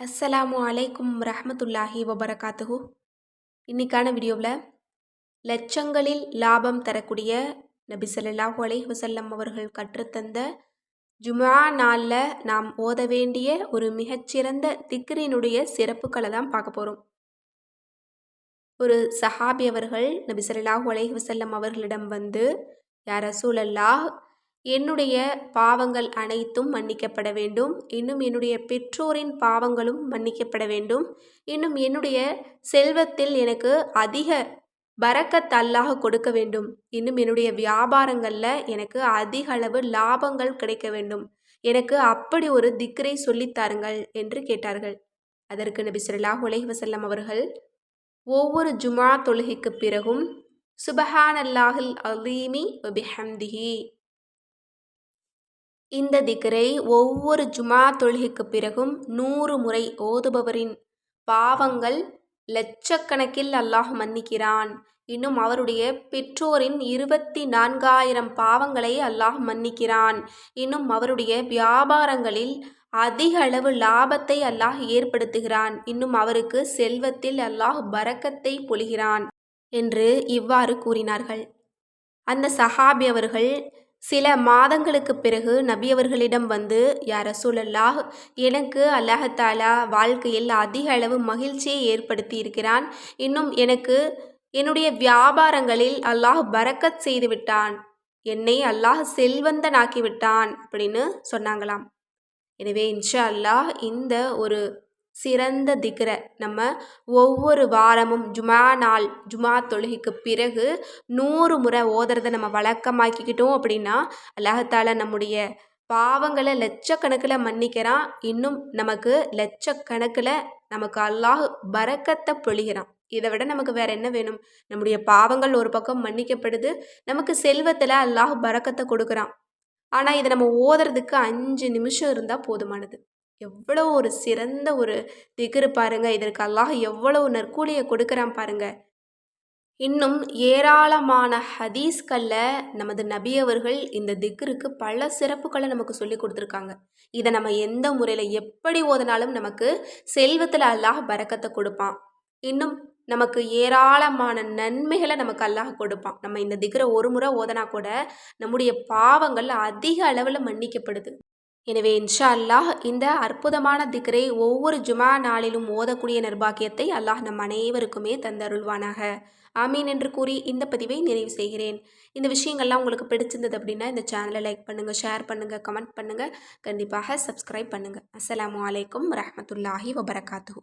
அஸ்ஸலாமு அலைக்கும் ரஹமத்துல்லாஹி வபரகாத்துஹு. இன்னைக்கான வீடியோவில் லட்சங்களில் லாபம் தரக்கூடிய நபி ஸல்லல்லாஹு அலை வசல்லம் அவர்கள் கற்றுத்தந்த ஜுமா நாளில் நாம் ஓத வேண்டிய ஒரு மிகச்சிறந்த திக்ரினுடைய சிறப்புகளை தான் பார்க்க போகிறோம். ஒரு சஹாபி அவர்கள் நபி ஸல்லல்லாஹு அலைஹி வசல்லம் அவர்களிடம் வந்து யார் ரசூலல்லாஹ் என்னுடைய பாவங்கள் அனைத்தும் மன்னிக்கப்பட வேண்டும். இன்னும் என்னுடைய பெற்றோரின் பாவங்களும் மன்னிக்கப்பட வேண்டும். இன்னும் என்னுடைய செல்வத்தில் எனக்கு அதிக பரக்கத் அல்லாஹ் கொடுக்க வேண்டும். இன்னும் என்னுடைய வியாபாரங்களில் எனக்கு அதிக அளவு லாபங்கள் கிடைக்க வேண்டும். எனக்கு அப்படி ஒரு திக்ரை சொல்லித்தாருங்கள் என்று கேட்டார்கள். அதற்கு நபி ஸல்லல்லாஹு அலைஹி வசல்லம் அவர்கள் ஒவ்வொரு ஜுமா தொழுகைக்கு பிறகும் சுபஹான் அல்லாஹில் அலீமி வபிஹம்திஹி இந்த திக்கரை ஒவ்வொரு ஜுமா தொழுகைக்கு பிறகும் நூறு முறை ஓதுபவரின் பாவங்கள் லட்சக்கணக்கில் அல்லாஹ் மன்னிக்கிறான். இன்னும் அவருடைய பெற்றோரின் இருபத்தி நான்காயிரம் பாவங்களை அல்லாஹ் மன்னிக்கிறான். இன்னும் அவருடைய வியாபாரங்களில் அதிக அளவு லாபத்தை அல்லாஹ் ஏற்படுத்துகிறான். இன்னும் அவருக்கு செல்வத்தில் அல்லாஹ் பறக்கத்தை பொழிகிறான். என்று இவ்வாறு கூறினார்கள். அந்த சஹாபி அவர்கள் சில மாதங்களுக்கு பிறகு நபி அவர்களிடம் வந்து யார் ரசூலல்லாஹ் எனக்கு அல்லாஹாலா வாழ்க்கையில் அதிக அளவு மகிழ்ச்சியை ஏற்படுத்தி இருக்கிறான். இன்னும் எனக்கு என்னுடைய வியாபாரங்களில் அல்லாஹ் பறக்கத் செய்துவிட்டான் என்னை அல்லாஹ் செல்வந்தனாக்கிவிட்டான் அப்படின்னு சொன்னாங்களாம். எனவே இன்ஷா அல்லாஹ் இந்த ஒரு சிறந்த திக்ர. நம்ம ஒவ்வொரு வாரமும் ஜுமா நாள் ஜுமா தொழுகைக்கு பிறகு நூறு முறை ஓதுறதை நம்ம வழக்கமாக்கிக்கிட்டோம் அப்படின்னா அல்லாஹால நம்முடைய பாவங்களை லட்சக்கணக்கில் மன்னிக்கிறான். இன்னும் நமக்கு லட்சக்கணக்கில் நமக்கு அல்லாஹ் பறக்கத்தை பொழிகிறான். இதை விட நமக்கு வேற என்ன வேணும்? நம்முடைய பாவங்கள் ஒரு பக்கம் மன்னிக்கப்படுது. நமக்கு செல்வத்தில் அல்லாஹ் பறக்கத்தை கொடுக்குறான். ஆனால் இதை நம்ம ஓதுறதுக்கு அஞ்சு நிமிஷம் இருந்தால் போதுமானது. எவ்வளோ ஒரு சிறந்த ஒரு திகிரு பாருங்கள் இதற்கு அல்லாஹ் எவ்வளவு நற்கூலியை கொடுக்குறான் பாருங்கள் இன்னும் ஏராளமான ஹதீஸ்களில் நமது நபி அவர்கள் இந்த திக்ருக்கு பல சிறப்புகளை நமக்கு சொல்லி கொடுத்துருக்காங்க. இதை நம்ம எந்த முறையில் எப்படி ஓதினாலும் நமக்கு செல்வத்தில் அல்லாஹ் பறக்கத்தை கொடுப்பான். இன்னும் நமக்கு ஏராளமான நன்மைகளை நமக்கு அல்லாஹ் கொடுப்பான். நம்ம இந்த திக்ரை ஒரு முறை ஓதனா கூட நம்முடைய பாவங்கள் அதிக அளவில் மன்னிக்கப்படுது. எனவே இன்ஷா அல்லாஹ் இந்த அற்புதமான திக்ரை ஒவ்வொரு ஜுமா நாளிலும் ஓதக்கூடிய நிர்பாகியத்தை அல்லாஹ் நம் அனைவருக்குமே தந்தருள்வானாக. ஆமீன் என்று கூறி இந்த பதிவை நிறைவு செய்கிறேன். இந்த விஷயங்கள்லாம் உங்களுக்கு பிடிச்சிருந்தது அப்படின்னா இந்த சேனலை லைக் பண்ணுங்கள் ஷேர் பண்ணுங்கள் கமெண்ட் பண்ணுங்கள் கண்டிப்பாக சப்ஸ்கிரைப் பண்ணுங்கள் அஸ்லாம் வலைக்கம் வரமத்துல்லாஹி வபரகாத்து